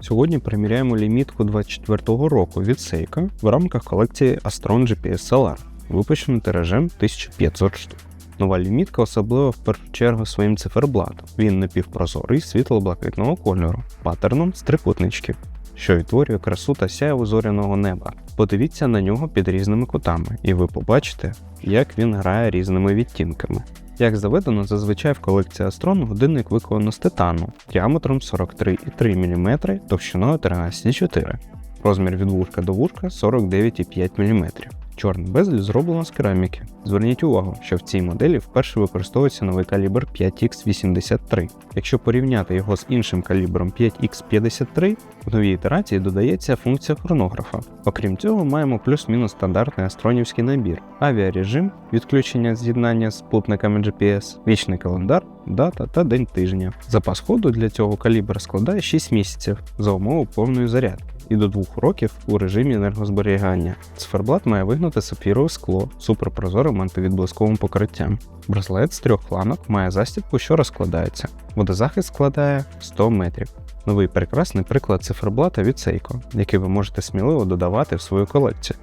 Сьогодні приміряємо лімітку 24-го року від Seiko в рамках колекції Astron GPS SLR, випущену тиражем 1500 штук. Нова лімітка особлива в першу чергу своїм циферблатом. Він напівпрозорий світло-блакитного кольору, паттерном з трикутничків, що відтворює красу та сяєву зоряного неба. Подивіться на нього під різними кутами, і ви побачите, як він грає різними відтінками. Як заведено, зазвичай в колекції Астрон годинник виконано з титану діаметром 43,3 мм, товщиною 13,4 Розмір від вушка до вушка 49,5 мм. Чорний безель зроблено з кераміки. Зверніть увагу, що в цій моделі вперше використовується новий калібр 5X83. Якщо порівняти його з іншим калібром 5X53, в новій ітерації додається функція хронографа. Окрім цього, маємо плюс-мінус стандартний астронівський набір, авіарежим, відключення з'єднання з спутниками GPS, вічний календар, дата та день тижня. Запас ходу для цього калібра складає 6 місяців за умови повної зарядки і до 2 років у режимі енергозберігання. Циферблат має вигнуте сапфірове скло суперпрозорим антивідблисковим покриттям. Браслет з трьох фланок має застібку, що розкладається. Водозахист складає 100 метрів. Новий прекрасний приклад циферблата від Seiko, який ви можете сміливо додавати в свою колекцію.